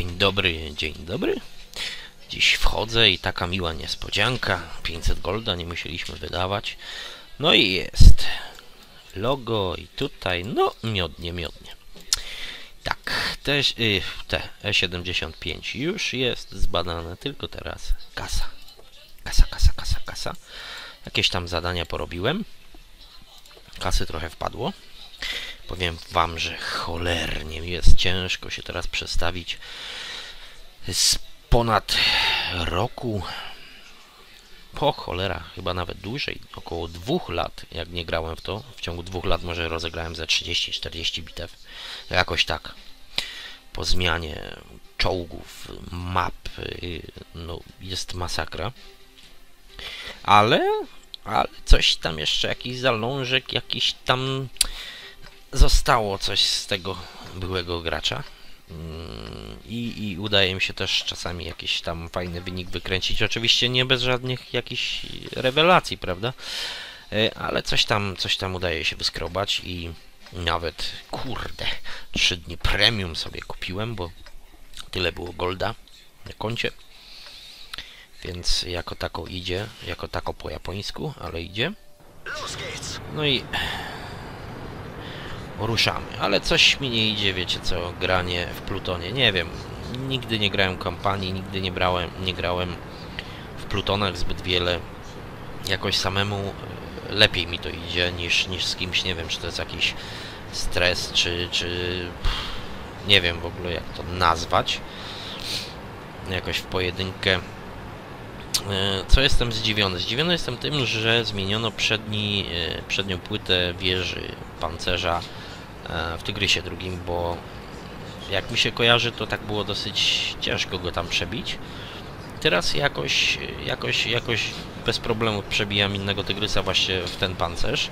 Dzień dobry, dzień dobry. Dziś wchodzę i taka miła niespodzianka. 500 golda nie musieliśmy wydawać. No i jest. Logo i tutaj, no miodnie, miodnie. Tak, te, y, te E75 już jest zbadane, tylko teraz kasa. Kasa, kasa, kasa, kasa. Jakieś tam zadania porobiłem. Kasy trochę wpadło. Powiem wam, że cholernie mi jest ciężko się teraz przestawić z ponad roku po cholera, chyba nawet dłużej, około dwóch lat, jak nie grałem w to. W ciągu dwóch lat może rozegrałem ze 30-40 bitew. Jakoś tak. Po zmianie czołgów, map, y, no jest masakra. Ale, ale coś tam jeszcze, jakiś zalążek, jakiś tam zostało coś z tego byłego gracza. Mm, I, I udaje mi się też czasami jakiś tam fajny wynik wykręcić. Oczywiście nie bez żadnych jakichś rewelacji, prawda? E, ale coś tam, coś tam udaje się wyskrobać i nawet, kurde, 3 dni premium sobie kupiłem, bo tyle było golda na koncie. Więc jako tako idzie, jako tako po japońsku, ale idzie. No i ruszamy. Ale coś mi nie idzie, wiecie co, granie w Plutonie. Nie wiem, nigdy nie grałem kampanii, nigdy nie brałem, nie grałem w Plutonach zbyt wiele. Jakoś samemu e, lepiej mi to idzie niż, niż z kimś, nie wiem, czy to jest jakiś stres, czy, czy nie wiem w ogóle jak to nazwać. Jakoś w pojedynkę. E, co jestem zdziwiony? Zdziwiony jestem tym, że zmieniono przedni, e, przednią płytę wieży pancerza w Tygrysie drugim, bo jak mi się kojarzy, to tak było dosyć ciężko go tam przebić. Teraz jakoś, jakoś, jakoś bez problemu przebijam innego Tygrysa właśnie w ten pancerz.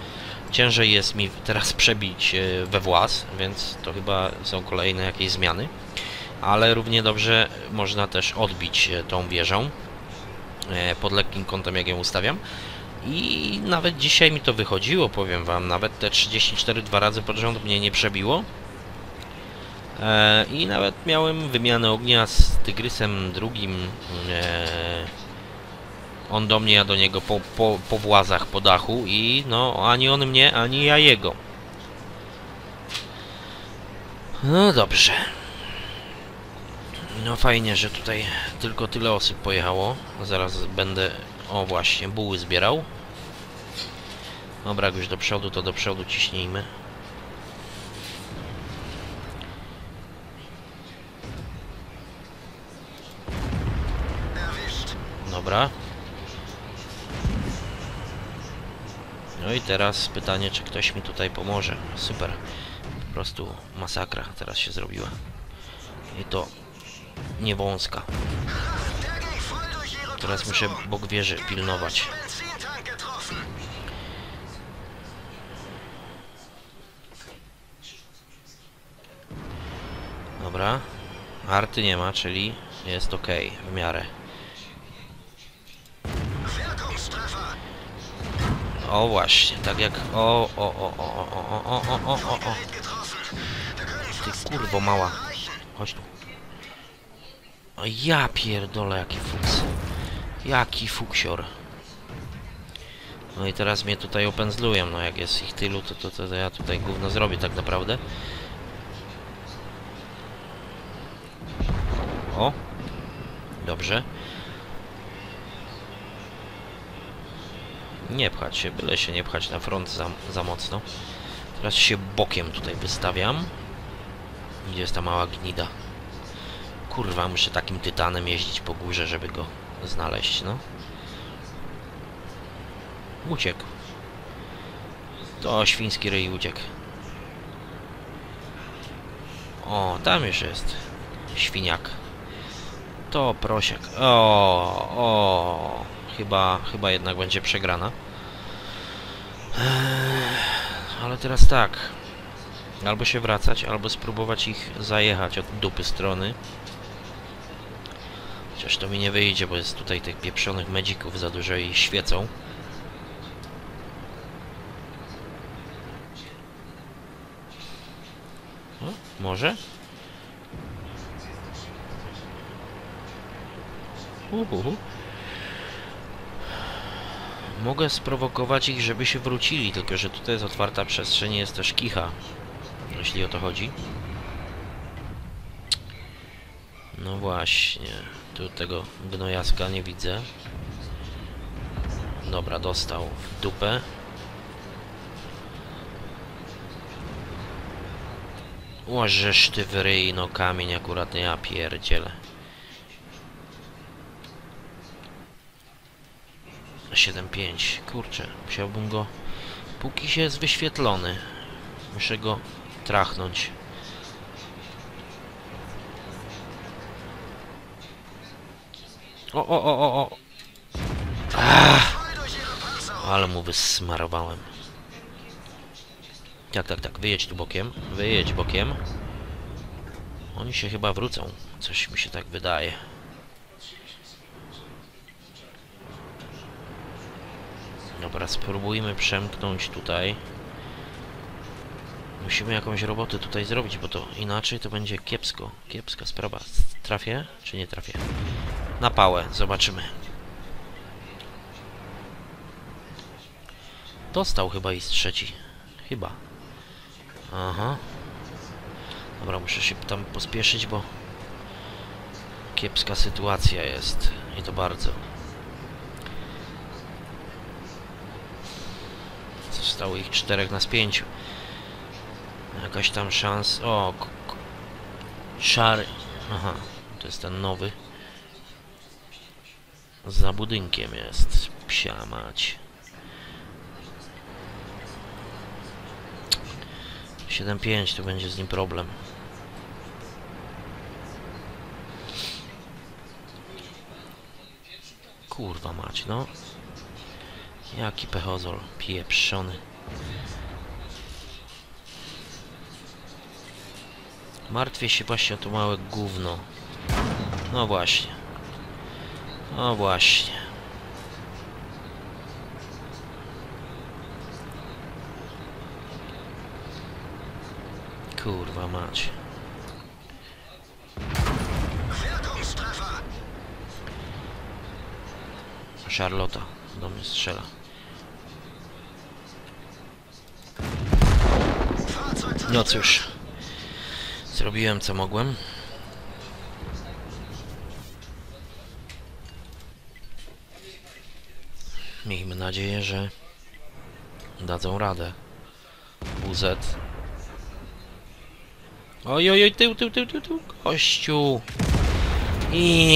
Ciężej jest mi teraz przebić e, we włas, więc to chyba są kolejne jakieś zmiany. Ale równie dobrze można też odbić e, tą wieżą pod lekkim kątem, jak ją ustawiam. I nawet dzisiaj mi to wychodziło, powiem wam. Nawet te 34 dwa razy pod rząd mnie nie przebiło. E, I nawet miałem wymianę ognia z Tygrysem drugim. E, on do mnie, ja do niego po, po, po włazach, po dachu i no, ani on mnie, ani ja jego. No dobrze. No fajnie, że tutaj tylko tyle osób pojechało. Zaraz będę o właśnie, buły zbierał. Dobra, jak już do przodu, to do przodu ciśnijmy. Dobra. No i teraz pytanie, czy ktoś mi tutaj pomoże. Super. Po prostu masakra teraz się zrobiła. I to nie wąska. Teraz muszę bok wieży pilnować. Dobra. Arty nie ma, czyli jest ok w miarę. O właśnie, tak jak... O, o, o, o, o, o, o, o, o, o, o. Ty kurwo mała. Chodź tu. O ja pierdolę, jaki fuks. Jaki fuksior. No i teraz mnie tutaj opędzlują, no jak jest ich tylu, to, to, to, ja tutaj gówno zrobię tak naprawdę. O! Dobrze. Nie pchać się, byle się nie pchać na front za, za mocno. Teraz się bokiem tutaj wystawiam. Gdzie jest ta mała gnida? Kurwa, muszę takim tytanem jeździć po górze, żeby go znaleźć, no. Uciekł. To świński ryj uciekł. O, tam już jest. Świniak. To prosiak. O, o. Chyba, chyba jednak będzie przegrana. Ale teraz tak. Albo się wracać, albo spróbować ich zajechać od dupy strony. To mi nie wyjdzie, bo jest tutaj tych pieprzonych medzików za dużo i świecą. O, może? Uhuhu. Mogę sprowokować ich, żeby się wrócili, tylko że tutaj jest otwarta przestrzeń, jest też kicha, jeśli o to chodzi. No właśnie, tu tego gnojaska nie widzę. Dobra, dostał w dupę. Łożesz ty w no kamień akurat, ja pierdzielę. 7.5, kurczę, musiałbym go... Póki się jest wyświetlony. Muszę go trachnąć. O, o, o, o, o. Ach, ale mu wysmarowałem. Tak, tak, tak, wyjedź tu bokiem, wyjedź bokiem. Oni się chyba wrócą, coś mi się tak wydaje. Dobra, spróbujmy przemknąć tutaj. Musimy jakąś robotę tutaj zrobić, bo to inaczej to będzie kiepsko. Kiepska sprawa. Trafię, czy nie trafię? Na pałę, zobaczymy. Dostał chyba i z trzeci. Chyba. Aha. Dobra, muszę się tam pospieszyć, bo kiepska sytuacja jest. I to bardzo. Zostało ich czterech na spięciu. Jakaś tam szans... O, szary... Aha, to jest ten nowy. Za budynkiem jest. Psia mać. 7-5 to będzie z nim problem. Kurwa mać, no. Jaki pechozol, pieprzony. Martwię się właśnie o to małe gówno. No właśnie. No właśnie. Kurwa mać. Charlotta do mnie strzela. No cóż. Zrobiłem co mogłem. Miejmy nadzieję, że dadzą radę. WZ. Oj, oj, oj, tył, tył, tył, tył, tył.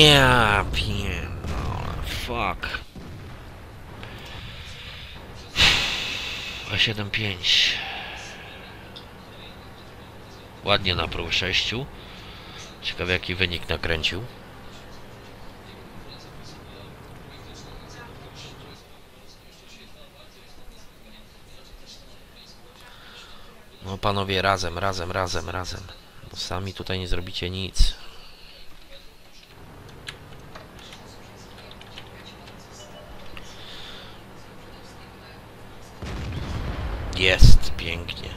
Ja pierdolę, fuck. A 7-5. Ładnie na próg 6. Ciekawe jaki wynik nakręcił. No panowie, razem, razem, razem, razem. Bo sami tutaj nie zrobicie nic. Jest, pięknie.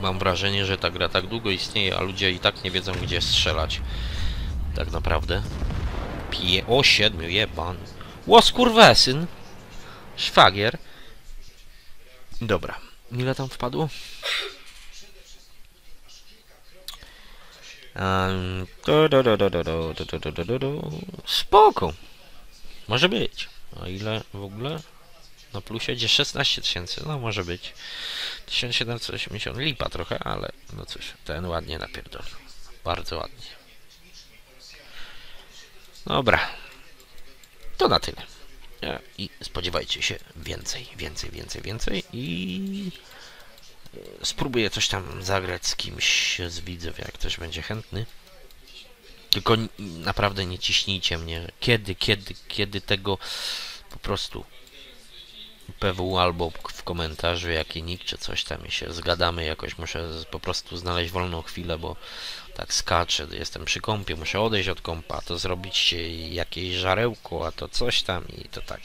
Mam wrażenie, że ta gra tak długo istnieje, a ludzie i tak nie wiedzą gdzie strzelać. Tak naprawdę pie... O, siedmiu, jeban. Łos kurwesyn. Szwagier. Dobra. Ile tam wpadło? Spoko. Może być. A ile w ogóle? Na plusie gdzie 16 tysięcy. No może być. 1780 lipa trochę, ale no cóż, ten ładnie napierdol. Bardzo ładnie. Dobra. To na tyle. E, I spodziewajcie się więcej, więcej, więcej, więcej i e, spróbuję coś tam zagrać z kimś z widzów, jak ktoś będzie chętny. Tylko naprawdę nie ciśnijcie mnie. Kiedy, kiedy, kiedy tego po prostu PW albo w komentarzu jaki nick czy coś tam i się zgadamy jakoś. Muszę po prostu znaleźć wolną chwilę, bo tak skaczę, jestem przy kąpie, muszę odejść od kąpa, to zrobić jakieś żarełko, a to coś tam i to tak.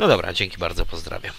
No dobra, dzięki bardzo, pozdrawiam.